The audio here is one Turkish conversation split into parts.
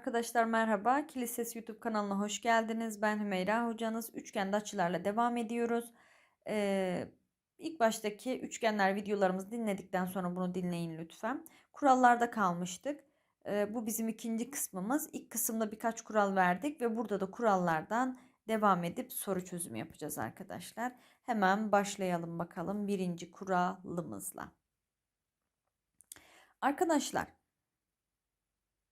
Arkadaşlar merhaba. Kilisesi YouTube kanalına hoş geldiniz. Ben Hümeyra hocanız. Üçgende açılarla devam ediyoruz. Ee, ilk baştaki üçgenler videolarımızı dinledikten sonra bunu dinleyin lütfen. Kurallarda kalmıştık. Ee, bu bizim ikinci kısmımız. İlk kısımda birkaç kural verdik ve burada da kurallardan devam edip soru çözümü yapacağız arkadaşlar. Hemen başlayalım bakalım birinci kuralımızla. Arkadaşlar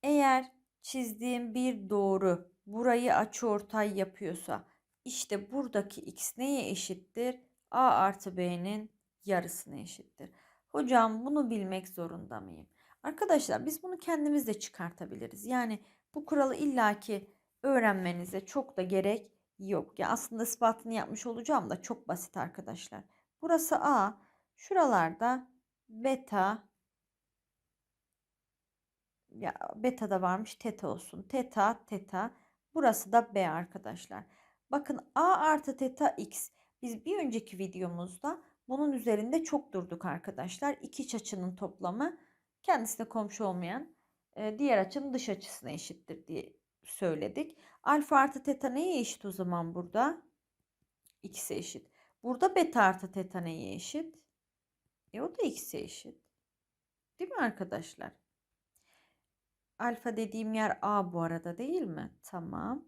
eğer çizdiğim bir doğru burayı açıortay yapıyorsa işte buradaki x neye eşittir? a artı b'nin yarısına eşittir. Hocam bunu bilmek zorunda mıyım? Arkadaşlar biz bunu kendimiz de çıkartabiliriz. Yani bu kuralı illaki öğrenmenize çok da gerek yok. Ya aslında ispatını yapmış olacağım da çok basit arkadaşlar. Burası a, şuralarda beta ya beta da varmış teta olsun. Teta teta. Burası da B arkadaşlar. Bakın A artı teta X. Biz bir önceki videomuzda bunun üzerinde çok durduk arkadaşlar. İki iç açının toplamı kendisine komşu olmayan e, diğer açının dış açısına eşittir diye söyledik. Alfa artı teta neye eşit o zaman burada? X'e eşit. Burada beta artı teta neye eşit? E o da X'e eşit. Değil mi arkadaşlar? Alfa dediğim yer A bu arada değil mi? Tamam.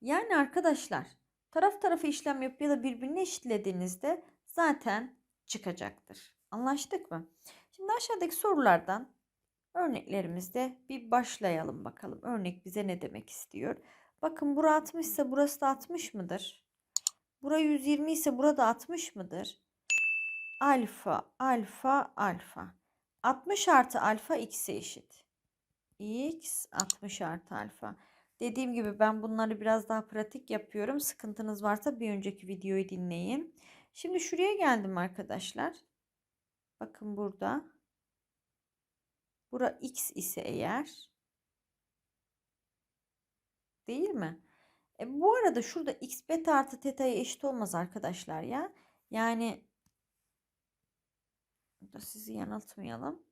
Yani arkadaşlar taraf tarafa işlem yapıp ya da birbirini eşitlediğinizde zaten çıkacaktır. Anlaştık mı? Şimdi aşağıdaki sorulardan örneklerimizde bir başlayalım bakalım. Örnek bize ne demek istiyor? Bakın bura 60 ise burası da 60 mıdır? Bura 120 ise burada 60 mıdır? Alfa, alfa, alfa. 60 artı alfa x'e eşit. x 60 artı alfa. Dediğim gibi ben bunları biraz daha pratik yapıyorum. Sıkıntınız varsa bir önceki videoyu dinleyin. Şimdi şuraya geldim arkadaşlar. Bakın burada. Bura x ise eğer. Değil mi? E, bu arada şurada x beta artı teta'ya eşit olmaz arkadaşlar ya. Yani sizi yanıltmayalım.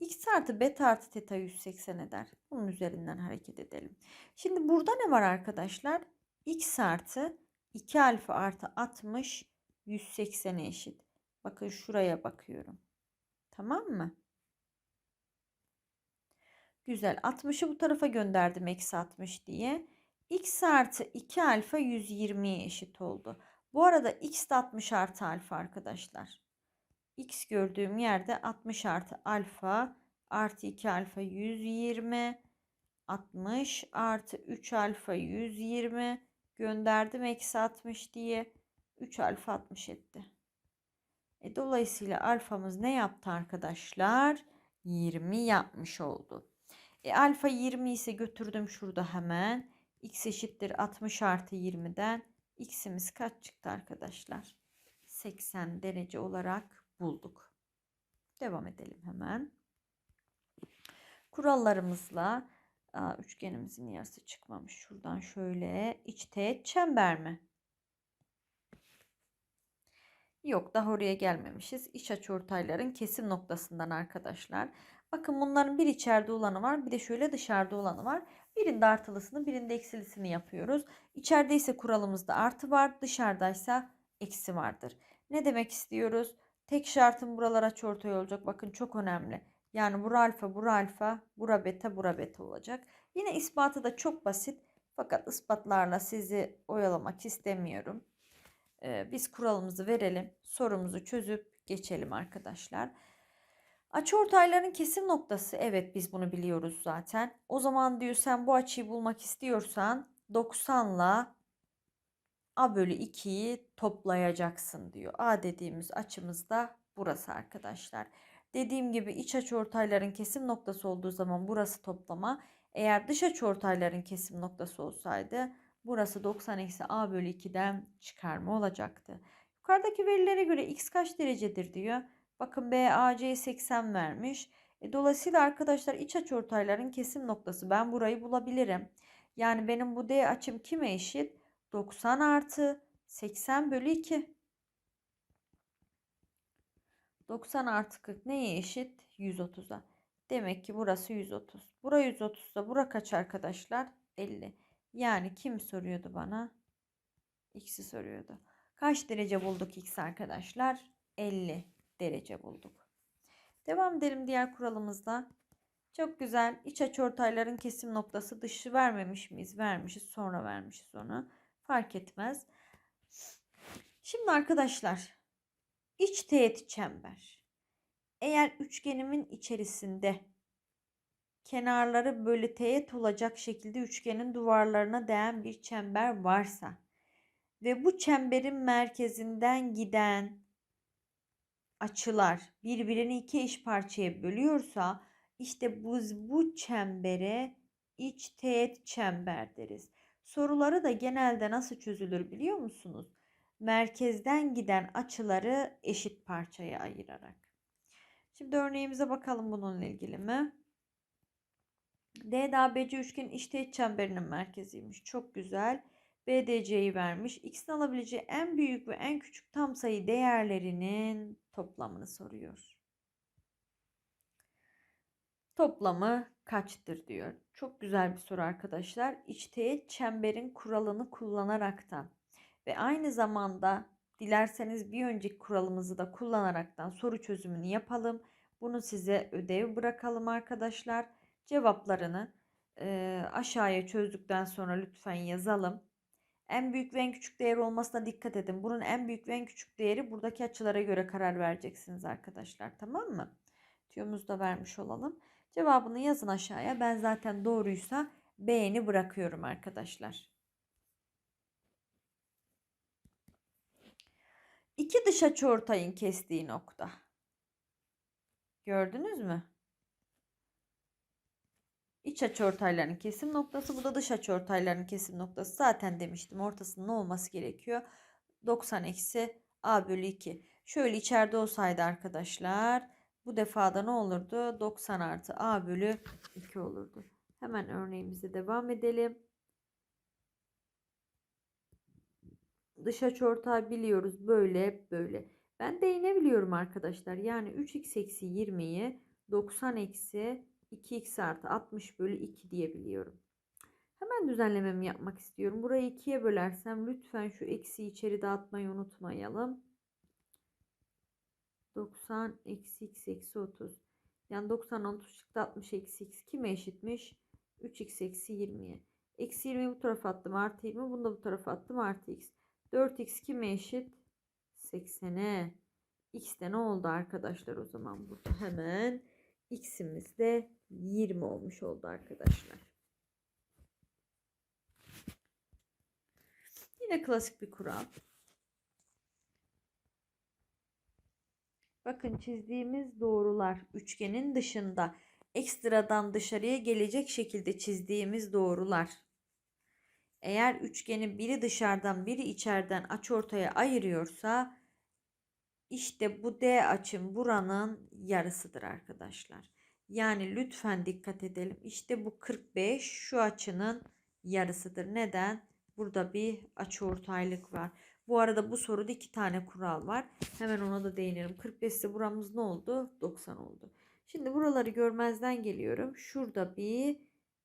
X artı beta artı teta 180 eder. Bunun üzerinden hareket edelim. Şimdi burada ne var arkadaşlar? X artı 2 alfa artı 60 180'e eşit. Bakın şuraya bakıyorum. Tamam mı? Güzel. 60'ı bu tarafa gönderdim eksi 60 diye. X artı 2 alfa 120'ye eşit oldu. Bu arada X de 60 artı alfa arkadaşlar x gördüğüm yerde 60 artı alfa artı 2 alfa 120 60 artı 3 alfa 120 gönderdim eksi 60 diye 3 alfa 60 etti. E, dolayısıyla alfamız ne yaptı arkadaşlar? 20 yapmış oldu. E, alfa 20 ise götürdüm şurada hemen. x eşittir 60 artı 20'den. x'imiz kaç çıktı arkadaşlar? 80 derece olarak bulduk. Devam edelim hemen. Kurallarımızla aa, üçgenimizin yarısı çıkmamış. Şuradan şöyle iç teğet çember mi? Yok daha oraya gelmemişiz. İç açıortayların kesim noktasından arkadaşlar. Bakın bunların bir içeride olanı var. Bir de şöyle dışarıda olanı var. Birinde artılısını birinde eksilisini yapıyoruz. İçeride ise kuralımızda artı var. Dışarıdaysa eksi vardır. Ne demek istiyoruz? Tek şartım buralar açıortay olacak. Bakın çok önemli. Yani bura alfa, bura alfa, bura beta, bura beta olacak. Yine ispatı da çok basit. Fakat ispatlarla sizi oyalamak istemiyorum. Ee, biz kuralımızı verelim. Sorumuzu çözüp geçelim arkadaşlar. Açıortayların kesim noktası. Evet biz bunu biliyoruz zaten. O zaman diyor sen bu açıyı bulmak istiyorsan 90 ile A bölü 2'yi toplayacaksın diyor. A dediğimiz açımız da burası arkadaşlar. Dediğim gibi iç açıortayların kesim noktası olduğu zaman burası toplama. Eğer dış açıortayların kesim noktası olsaydı burası 90 eksi A bölü 2'den çıkarma olacaktı. Yukarıdaki verilere göre x kaç derecedir diyor. Bakın BAC 80 vermiş. E, dolayısıyla arkadaşlar iç açıortayların kesim noktası ben burayı bulabilirim. Yani benim bu D açım kime eşit? 90 artı 80 bölü 2. 90 artı 40 neye eşit? 130'a. Demek ki burası 130. Bura 130 da bura kaç arkadaşlar? 50. Yani kim soruyordu bana? X'i soruyordu. Kaç derece bulduk X arkadaşlar? 50 derece bulduk. Devam edelim diğer kuralımızda. Çok güzel. İç açıortayların kesim noktası dışı vermemiş miyiz? Vermişiz. Sonra vermişiz onu. Fark etmez. Şimdi arkadaşlar iç teğet çember. Eğer üçgenimin içerisinde kenarları böyle teğet olacak şekilde üçgenin duvarlarına değen bir çember varsa ve bu çemberin merkezinden giden açılar birbirini iki eş parçaya bölüyorsa işte bu, bu çembere iç teğet çember deriz. Soruları da genelde nasıl çözülür biliyor musunuz? Merkezden giden açıları eşit parçaya ayırarak. Şimdi örneğimize bakalım bununla ilgili mi? DDABC üçgen iç teğet çemberinin merkeziymiş. Çok güzel. BDC'yi vermiş. X'in alabileceği en büyük ve en küçük tam sayı değerlerinin toplamını soruyor. Toplamı kaçtır diyor. Çok güzel bir soru arkadaşlar. İç çemberin kuralını kullanaraktan ve aynı zamanda dilerseniz bir önceki kuralımızı da kullanaraktan soru çözümünü yapalım. Bunu size ödev bırakalım arkadaşlar. Cevaplarını e, aşağıya çözdükten sonra lütfen yazalım. En büyük ve en küçük değer olmasına dikkat edin. Bunun en büyük ve en küçük değeri buradaki açılara göre karar vereceksiniz arkadaşlar. Tamam mı? Tüyomuzu da vermiş olalım. Cevabını yazın aşağıya. Ben zaten doğruysa beğeni bırakıyorum arkadaşlar. İki dış açıortayın kestiği nokta. Gördünüz mü? İç açıortayların kesim noktası. Bu da dış açıortayların kesim noktası. Zaten demiştim ortasının olması gerekiyor? 90 eksi a bölü 2. Şöyle içeride olsaydı arkadaşlar bu defada ne olurdu? 90 artı a bölü 2 olurdu. Hemen örneğimize devam edelim. Dış açıortay biliyoruz böyle böyle. Ben değinebiliyorum arkadaşlar. Yani 3x eksi 20'yi 90 eksi 2x artı 60 bölü 2 diyebiliyorum. Hemen düzenlememi yapmak istiyorum. Burayı 2'ye bölersem lütfen şu eksi içeri dağıtmayı unutmayalım. 90 eksi x eksi 30. Yani 90 30 çıktı 60 eksi x. Kime eşitmiş? 3x eksi 20'ye. Eksi 20'yi bu tarafa attım artı 20. Bunu da bu tarafa attım artı x. 4x kime eşit? 80'e. X de ne oldu arkadaşlar o zaman burada hemen x'imiz de 20 olmuş oldu arkadaşlar. Yine klasik bir kural. Bakın çizdiğimiz doğrular üçgenin dışında ekstradan dışarıya gelecek şekilde çizdiğimiz doğrular. Eğer üçgeni biri dışarıdan biri içeriden açıortaya ayırıyorsa işte bu D açım buranın yarısıdır arkadaşlar. Yani lütfen dikkat edelim. İşte bu 45 şu açının yarısıdır. Neden? Burada bir açıortaylık var. Bu arada bu soruda iki tane kural var. Hemen ona da değinelim. 45 ise buramız ne oldu? 90 oldu. Şimdi buraları görmezden geliyorum. Şurada bir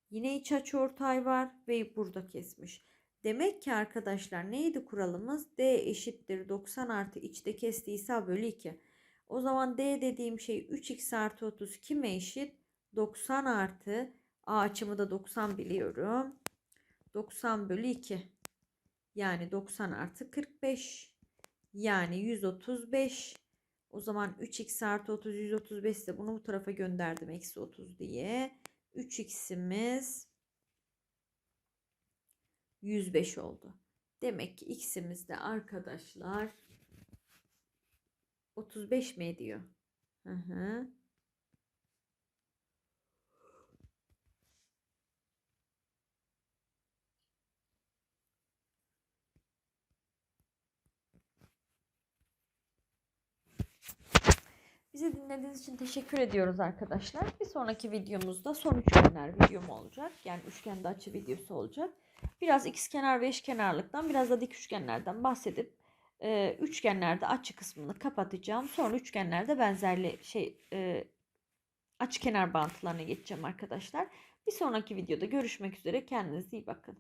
yine iç açıortay var ve burada kesmiş. Demek ki arkadaşlar neydi kuralımız? D eşittir 90 artı içte kestiyse bölü 2. O zaman D dediğim şey 3x artı 30 kime eşit? 90 artı A açımı da 90 biliyorum. 90 bölü 2. Yani 90 artı 45. Yani 135. O zaman 3x artı 30 135 ise bunu bu tarafa gönderdim. Eksi 30 diye. 3x'imiz 105 oldu. Demek ki x'imiz de arkadaşlar 35 mi ediyor? Hı hı. Bizi dinlediğiniz için teşekkür ediyoruz arkadaşlar. Bir sonraki videomuzda son üçgenler videom olacak. Yani üçgende açı videosu olacak. Biraz ikizkenar ve eşkenarlıktan biraz da dik üçgenlerden bahsedip e, üçgenlerde açı kısmını kapatacağım. Sonra üçgenlerde benzerli şey e, açık kenar bağıntılarına geçeceğim arkadaşlar. Bir sonraki videoda görüşmek üzere. Kendinize iyi bakın.